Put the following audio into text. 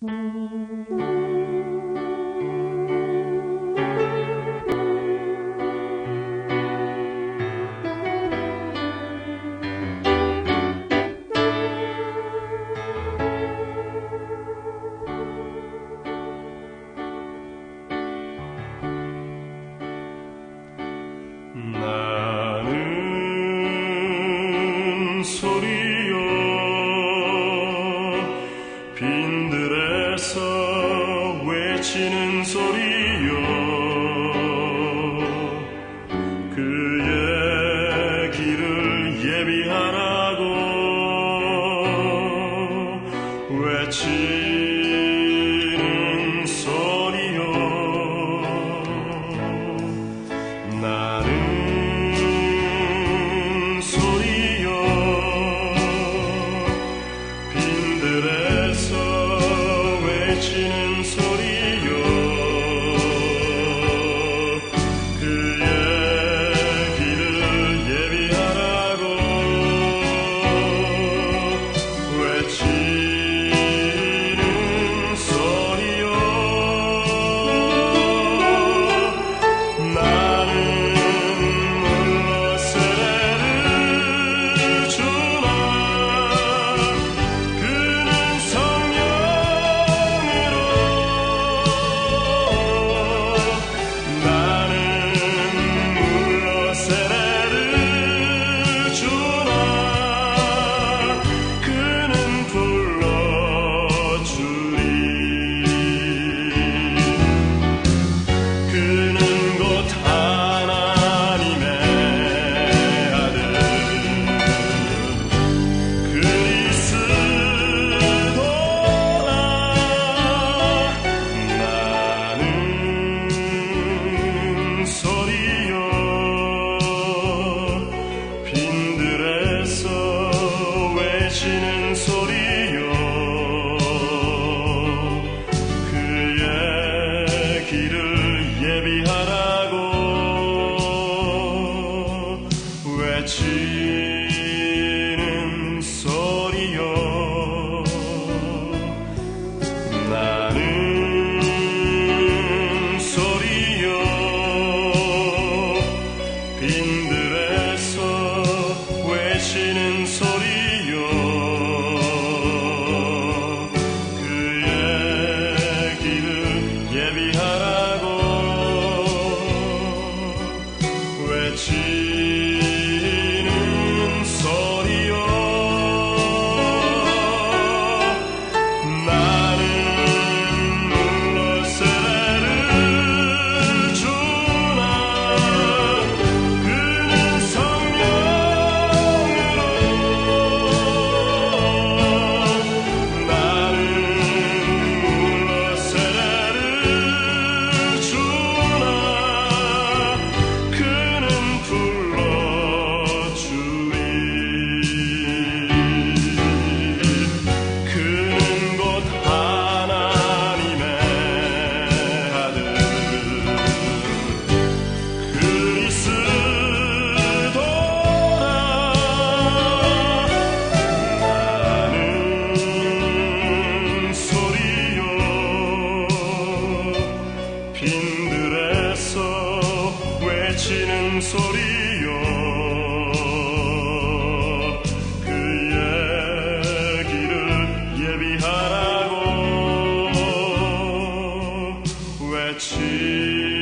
나 외치는 소리여 그의 길을 예비하라고 외치는 소리여 나는 소리여 빈들에서 외치는 소리 길을 외치는 소리요. 그 얘기를 예비하라고 외치